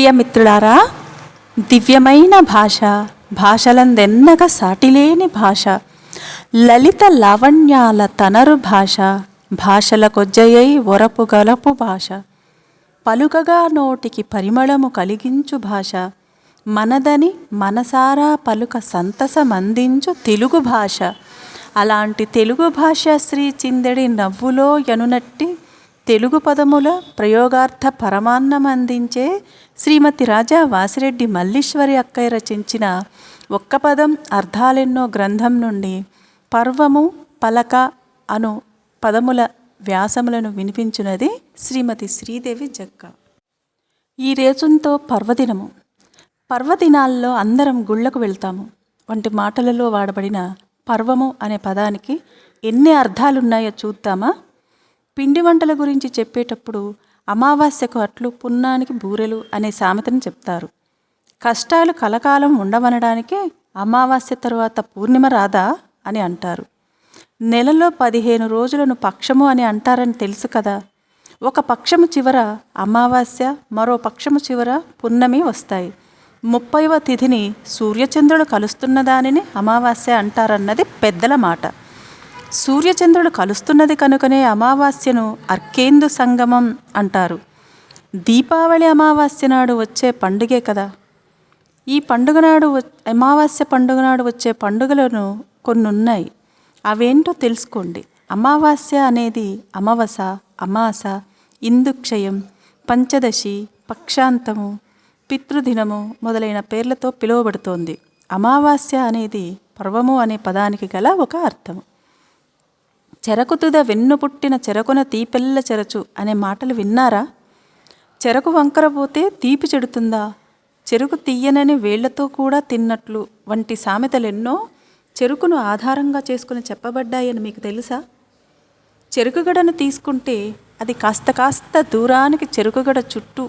ప్రియమిత్రులారా దివ్యమైన భాష భాషలందెన్నగ సాటిలేని భాష లలిత లావణ్యాల తనరు భాష భాషల కొజ్జయై ఒరపు గలపు భాష పలుకగా నోటికి పరిమళము కలిగించు భాష మనదని మనసారా పలుక సంతసమందించు తెలుగు భాష అలాంటి తెలుగు భాష శ్రీ చిందడి నవ్వులో యనునట్టి తెలుగు పదముల ప్రయోగార్థ పరమాన్నం అందించే శ్రీమతి రాజా వాసిరెడ్డి మల్లీశ్వరి అక్కయ్య రచించిన ఒక్క పదం అర్థాలెన్నో గ్రంథం నుండి పర్వము పలక అను పదముల వ్యాసములను వినిపించినది శ్రీమతి శ్రీదేవి జక్క. ఈ రేచుంతో పర్వదినము. పర్వదినాల్లో అందరం గుళ్ళకు వెళ్తాము. వంటి మాటలలో వాడబడిన పర్వము అనే పదానికి ఎన్ని అర్థాలున్నాయో చూద్దామా? పిండి వంటల గురించి చెప్పేటప్పుడు అమావాస్యకు అట్లు పున్నానికి బూరెలు అనే సామెతను చెప్తారు. కష్టాలు కలకాలం ఉండవనడానికే అమావాస్య తరువాత పూర్ణిమ రాదా అని అంటారు. నెలలో పదిహేను రోజులను పక్షము అని అంటారని తెలుసు కదా. ఒక పక్షము చివర అమావాస్య మరో పక్షము చివర పున్నమి వస్తాయి. ముప్పైవ తిథిని సూర్యచంద్రుడు కలుస్తున్న దానిని అమావాస్య అంటారన్నది పెద్దల మాట. సూర్యచంద్రుడు కలుస్తున్నది కనుకనే అమావాస్యను అర్కేందు సంగమం అంటారు. దీపావళి అమావాస్య నాడు వచ్చే పండుగే కదా. ఈ పండుగ నాడు అమావాస్య పండుగ నాడు వచ్చే పండుగలను కొన్ని ఉన్నాయి అవేంటో తెలుసుకోండి. అమావాస్య అనేది అమావస అమాస ఇందుక్షయం పంచదశి పక్షాంతము పితృదినము మొదలైన పేర్లతో పిలువబడుతోంది. అమావాస్య అనేది పర్వము అనే పదానికి గల ఒక అర్థము. చెరకుతుద వెన్ను పుట్టిన చెరకున తీపెల్ల చెరచు అనే మాటలు విన్నారా? చెరకు వంకర పోతే తీపి చెడుతుందా? చెరుకు తీయనని వేళ్ళతో కూడా తిన్నట్లు వంటి సామెతలెన్నో చెరుకును ఆధారంగా చేసుకుని చెప్పబడ్డాయని మీకు తెలుసా? చెరుకుగడను తీసుకుంటే అది కాస్త కాస్త దూరానికి చెరుకుగడ చుట్టూ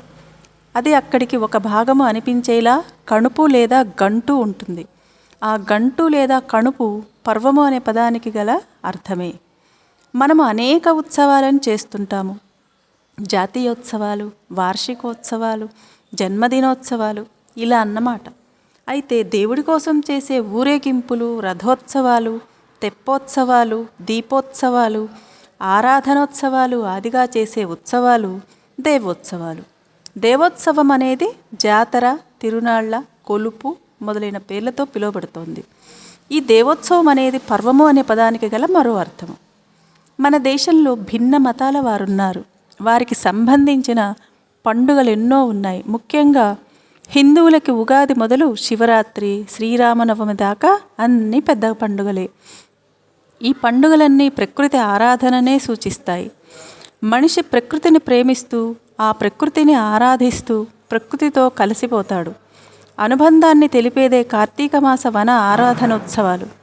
అది అక్కడికి ఒక భాగము అనిపించేలా కణుపు లేదా గంటు ఉంటుంది. ఆ గంటు లేదా కణుపు పర్వము అనే పదానికి గల అర్థమే. మనము అనేక ఉత్సవాలను చేస్తుంటాము. జాతీయోత్సవాలు వార్షికోత్సవాలు జన్మదినోత్సవాలు ఇలా అన్నమాట. అయితే దేవుడి కోసం చేసే ఊరేగింపులు రథోత్సవాలు తెప్పోత్సవాలు దీపోత్సవాలు ఆరాధనోత్సవాలు ఆదిగా చేసే ఉత్సవాలు దేవోత్సవాలు. దేవోత్సవం అనేది జాతర తిరునాళ్ళ కొలుపు మొదలైన పేర్లతో పిలువబడుతోంది. ఈ దేవోత్సవం అనేది పర్వము అనే పదానికి గల మరో అర్థము. మన దేశంలో భిన్న మతాల వారున్నారు. వారికి సంబంధించిన పండుగలు ఎన్నో ఉన్నాయి. ముఖ్యంగా హిందువులకి ఉగాది మొదలు శివరాత్రి శ్రీరామనవమి దాకా అన్ని పెద్ద పండుగలే. ఈ పండుగలన్నీ ప్రకృతి ఆరాధననే సూచిస్తాయి. మనిషి ప్రకృతిని ప్రేమిస్తూ ఆ ప్రకృతిని ఆరాధిస్తూ ప్రకృతితో కలిసిపోతాడు. అనుబంధాన్ని తెలిపేదే కార్తీక మాస వన ఆరాధనోత్సవాలు.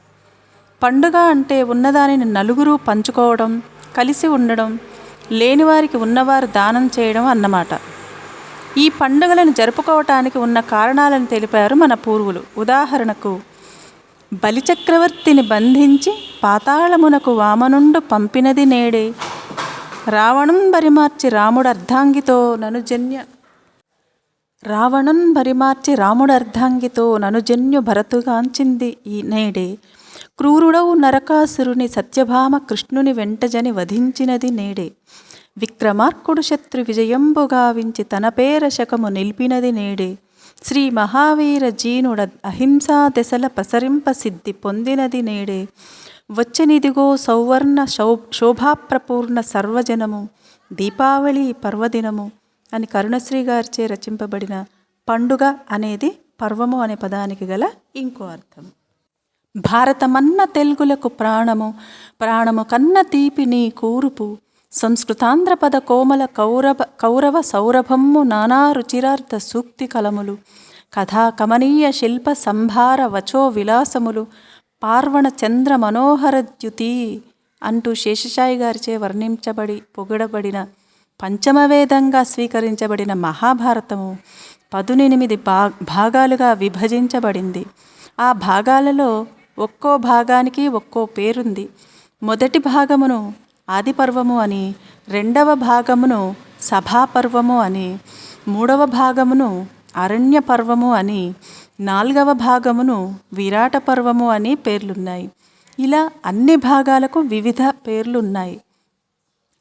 పండుగ అంటే ఉన్నదానిని నలుగురు పంచుకోవడం కలిసి ఉండడం లేనివారికి ఉన్నవారు దానం చేయడం అన్నమాట. ఈ పండుగలను జరుపుకోవటానికి ఉన్న కారణాలను తెలిపారు మన పూర్వులు. ఉదాహరణకు బలిచక్రవర్తిని బంధించి పాతాళమునకు వామనుండు పంపినది నేడే. రావణం బరిమార్చి రాముడు అర్ధాంగితో ననుజన్య రావణం బరిమార్చి రాముడు అర్ధాంగితో ననుజన్యు భరతుగాంచింది ఈ నేడే. క్రూరుడవు నరకాసురుని సత్యభామ కృష్ణుని వెంటజని వధించినది నేడే. విక్రమార్కుడు శత్రు విజయంబుగావించి తన పేర శకము నిలిపినది నేడే. శ్రీ మహావీర జీనుడ అహింసా దశల పసరింప సిద్ధి పొందినది నేడే. వచ్చనిదిగో సౌవర్ణ శో శోభాప్రపూర్ణ సర్వజనము దీపావళి పర్వదినము అని కరుణశ్రీ గారిచే రచింపబడిన పండుగ అనేది పర్వము అనే పదానికి గల ఇంకో అర్థం. భారతమన్న తెలుగులకు ప్రాణము ప్రాణము కన్న తీపి నీ కూరుపు. సంస్కృతాంధ్రపద కోమల కౌరవ కౌరవ సౌరభమ్ము నానా రుచిరార్థ సూక్తి కలములు. కథా కమనీయ శిల్ప సంభార వచో విలాసములు. పార్వణ చంద్ర మనోహర ద్యుతి అంటూ శేషశాయి గారిచే వర్ణించబడి పొగడబడిన పంచమవేదంగా స్వీకరించబడిన మహాభారతము పదునెనిమిది భా భాగాలుగా విభజించబడింది. ఆ భాగాలలో ఒక్కో భాగానికి ఒక్కో పేరుంది. మొదటి భాగమును ఆదిపర్వము అని రెండవ భాగమును సభాపర్వము అని మూడవ భాగమును అరణ్య పర్వము అని నాలుగవ భాగమును విరాట పర్వము అని పేర్లున్నాయి. ఇలా అన్ని భాగాలకు వివిధ పేర్లు ఉన్నాయి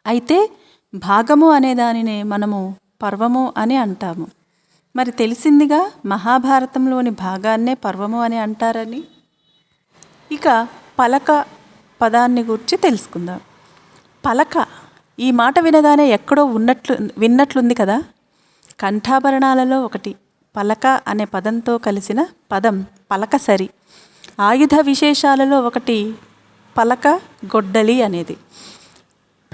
అయితే భాగము అనే దానినే మనము పర్వము అని అంటాము. మరి తెలిసిందిగా మహాభారతంలోని భాగాన్నే పర్వము అని అంటారని? ఇక పలక పదాన్ని గురించి తెలుసుకుందాం. పలక ఈ మాట వినగానే ఎక్కడో ఉన్నట్లు విన్నట్లుంది కదా? కంఠాభరణాలలో ఒకటి పలక అనే పదంతో కలిసిన పదం పలక సరి ఆయుధ విశేషాలలో ఒకటి పలక గొడ్డలి అనేది.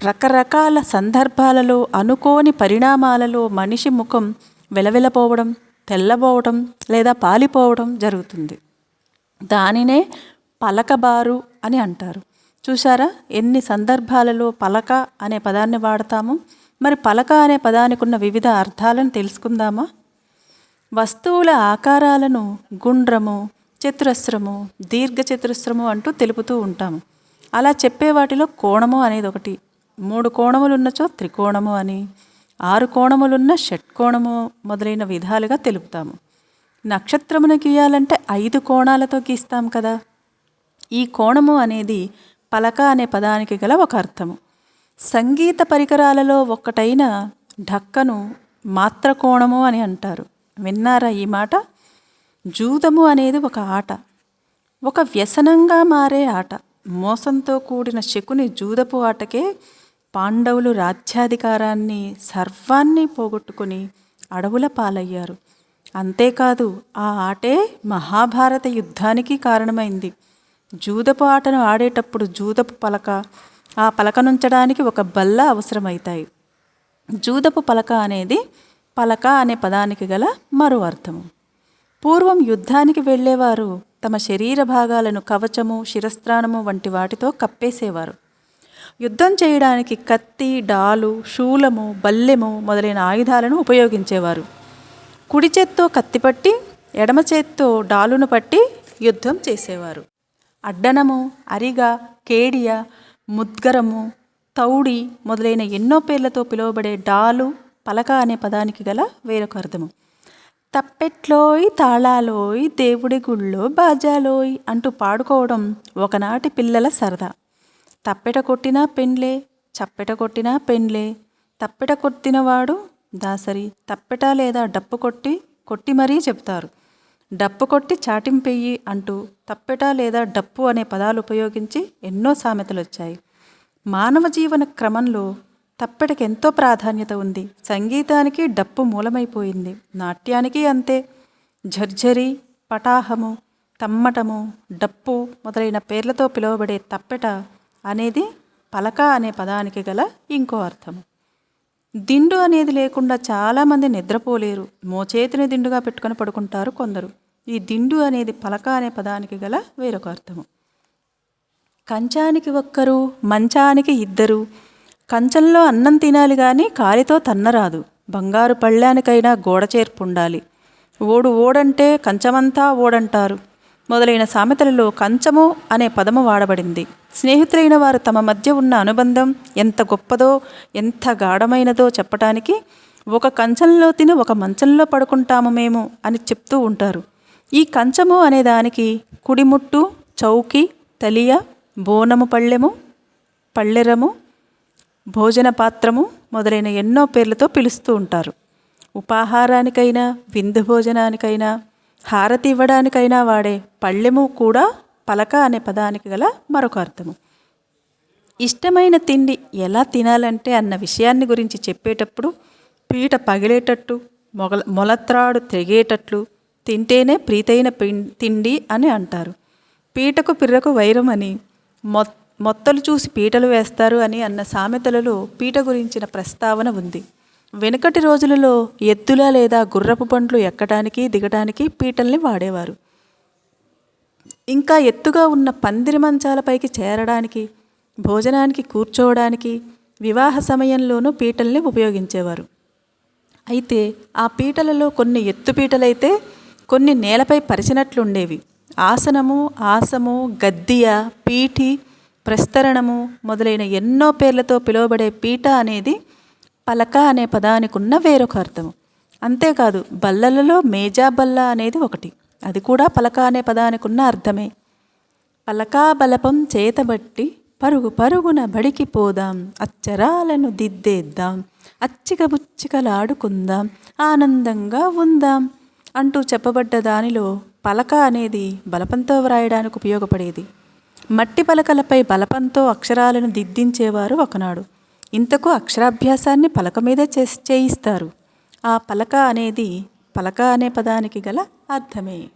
రకరకాల సందర్భాలలో అనుకోని పరిణామాలలో మనిషి ముఖం వెలవెలపోవడం తెల్లబోవడం లేదా పాలిపోవడం జరుగుతుంది. దానినే పలకబారు అని అంటారు. చూసారా ఎన్ని సందర్భాలలో పలక అనే పదాన్ని వాడతాము? మరి పలక అనే పదానికి ఉన్న వివిధ అర్థాలను తెలుసుకుందామా? వస్తువుల ఆకారాలను గుండ్రము చతురస్రము దీర్ఘ చతురస్రము అంటూ తెలుపుతూ ఉంటాము. అలా చెప్పే వాటిలో కోణము అనేది ఒకటి. మూడు కోణములు ఉన్నచో త్రికోణము అని ఆరు కోణములున్న షట్కోణము మొదలైన విధాలుగా తెలుపుతాము. నక్షత్రమును గీయాలంటే ఐదు కోణాలతో గీస్తాం కదా. ఈ కోణము అనేది పలక అనే పదానికి గల ఒక అర్థము. సంగీత పరికరాలలో ఒక్కటైన ఢక్కను మాత్ర కోణము అని అంటారు. విన్నారా ఈ మాట? జూదము అనేది ఒక ఆట. ఒక వ్యసనంగా మారే ఆట. మోసంతో కూడిన శకుని జూదపు ఆటకే పాండవులు రాజ్యాధికారాన్ని సర్వాన్ని పోగొట్టుకుని అడవుల పాలయ్యారు. అంతేకాదు ఆ ఆటే మహాభారత యుద్ధానికి కారణమైంది. జూదపు ఆటను ఆడేటప్పుడు జూదపు పలక ఆ పలకనుంచడానికి ఒక బల్ల అవసరమవుతాయి జూదపు పలక అనేది పలక అనే పదానికి గల మరో అర్థము. పూర్వం యుద్ధానికి వెళ్ళేవారు తమ శరీర భాగాలను కవచము శిరస్త్రాణము వంటి వాటితో కప్పేసేవారు. యుద్ధం చేయడానికి కత్తి డాలు శూలము బల్లెము మొదలైన ఆయుధాలను ఉపయోగించేవారు. కుడి చేత్తో కత్తి పట్టి ఎడమ చేత్తో డాలును పట్టి యుద్ధం చేసేవారు. అడ్డనము అరిగ కేడియ ముద్గరము తౌడి మొదలైన ఎన్నో పేర్లతో పిలువబడే డాలు పలక అనే పదానికి గల వేరొక అర్థము. తప్పెట్లోయ్ తాళాలోయ్ దేవుడి గుళ్ళో బాజాలోయ్ అంటూ పాడుకోవడం ఒకనాటి పిల్లల సరదా. తప్పెట కొట్టినా పెండ్లే చప్పెట కొట్టినా పెండ్లే తప్పెట కొట్టినవాడు దాసరి తప్పెట లేదా డప్పు కొట్టి కొట్టి మరీ చెప్తారు డప్పు కొట్టి చాటింపెయ్యి అంటూ తప్పెట లేదా డప్పు అనే పదాలు ఉపయోగించి ఎన్నో సామెతలు వచ్చాయి మానవ జీవన క్రమంలో తప్పెటకి ఎంతో ప్రాధాన్యత ఉంది. సంగీతానికి డప్పు మూలమైపోయింది. నాట్యానికి అంతే. జర్జరి పటాహము తమ్మటము డప్పు మొదలైన పేర్లతో పిలువబడే తప్పెట అనేది పలక అనే పదానికి గల ఇంకో అర్థము. దిండు అనేది లేకుండా చాలామంది నిద్రపోలేరు. మోచేతిని దిండుగా పెట్టుకొని పడుకుంటారు కొందరు. ఈ దిండు అనేది పలక అనే పదానికి గల వేరొక అర్థము. కంచానికి ఒక్కరు మంచానికి ఇద్దరు. కంచంలో అన్నం తినాలి కానీ కాలితో తన్నరాదు. బంగారు పళ్ళానికైనా గోడ చేర్పు ఉండాలి. ఓడు ఓడంటే కంచమంతా ఓడంటారు. మొదలైన సామెతలలో కంచము అనే పదము వాడబడింది. స్నేహితులైన వారు తమ మధ్య ఉన్న అనుబంధం ఎంత గొప్పదో ఎంత గాఢమైనదో చెప్పటానికి ఒక కంచంలో తిని ఒక మంచంలో పడుకుంటాము మేము అని చెప్తూ ఉంటారు. ఈ కంచము అనే దానికి కుడిముట్టు చౌకి తలియ బోనము పళ్ళెము పళ్ళెరము భోజన పాత్రము మొదలైన ఎన్నో పేర్లతో పిలుస్తూ ఉంటారు. ఉపాహారానికైనా విందు భోజనానికైనా హారతి ఇవ్వడానికైనా వాడే పళ్ళెము కూడా పలక అనే పదానికి గల మరొక అర్థము. ఇష్టమైన తిండి ఎలా తినాలంటే అన్న విషయాన్ని గురించి చెప్పేటప్పుడు పీట పగిలేటట్టు మొగల మొలత్రాడు తెగేటట్లు తింటేనే ప్రీతైన తిండి అని అంటారు. పీటకు పిర్రకు వైరం అని మొ మొత్తలు చూసి పీటలు వేస్తారు అని అన్న సామెతలలో పీట గురించిన ప్రస్తావన ఉంది. వెనుకటి రోజులలో ఎద్దుల లేదా గుర్రపు పండ్లు ఎక్కడానికి దిగడానికి పీటల్ని వాడేవారు. ఇంకా ఎత్తుగా ఉన్న పందిరి మంచాలపైకి చేరడానికి భోజనానికి కూర్చోవడానికి వివాహ సమయంలోనూ పీటల్ని ఉపయోగించేవారు. అయితే ఆ పీటలలో కొన్ని ఎత్తు పీటలైతే కొన్ని నేలపై పరిచినట్లుండేవి. ఆసనము ఆసము గద్దియ పీఠి ప్రస్తరణము మొదలైన ఎన్నో పేర్లతో పిలువబడే పీట అనేది పలక అనే పదానికి ఉన్న వేరొక అర్థం అంతేకాదు బల్లలలో మేజా బల్ల అనేది ఒకటి. అది కూడా పలక అనే పదానికి ఉన్న అర్థమే. పలకా బలపం చేతబట్టి పరుగు పరుగున బడికి పోదాం అచ్చరాలను దిద్దేద్దాం అచ్చిక బుచ్చికలాడుకుందాం ఆనందంగా ఉందాం అంటూ చెప్పబడ్డ దానిలో పలక అనేది బలపంతో వ్రాయడానికి ఉపయోగపడేది. మట్టి పలకలపై బలపంతో అక్షరాలను దిద్దించేవారు ఒకనాడు. ఇంతకు అక్షరాభ్యాసాన్ని పలక మీదే చే చేయిస్తారు. ఆ పలక అనేది పలక అనే పదానికి గల అర్థమే.